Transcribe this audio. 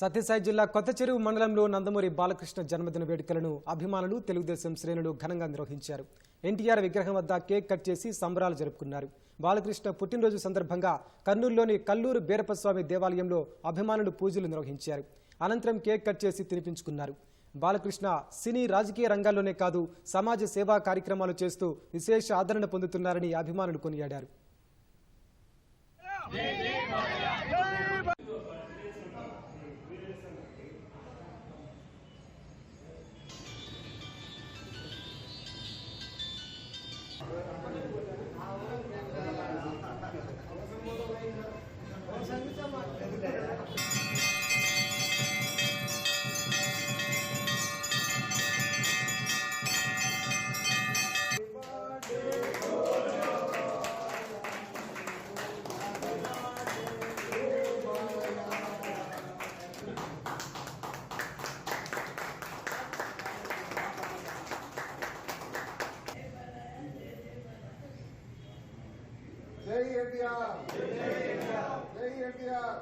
సత్యసాయి జిల్లా కొత్త చెరువు మండలంలో నందమూరి బాలకృష్ణ జన్మదిన వేడుకలను అభిమానులు తెలుగుదేశం శ్రేణులు ఘనంగా నిర్వహించారు. ఎన్టీఆర్ విగ్రహం వద్ద కేక్ కట్ చేసి సంబరాలు జరుపుకున్నారు. బాలకృష్ణ పుట్టినరోజు సందర్భంగా కర్నూలులోని కల్లూరు బీరప్పస్వామి దేవాలయంలో అభిమానులు పూజలు నిర్వహించారు. అనంతరం కేక్ కట్ చేసి తినిపించుకున్నారు. బాలకృష్ణ సినీ రాజకీయ రంగాల్లోనే కాదు సమాజ సేవా కార్యక్రమాలు చేస్తూ విశేష ఆదరణ పొందుతున్నారని అభిమానులు కొనియాడారు. Sen güzel bak. జై ఎన్టీఆర్ జై ఎన్టీఆర్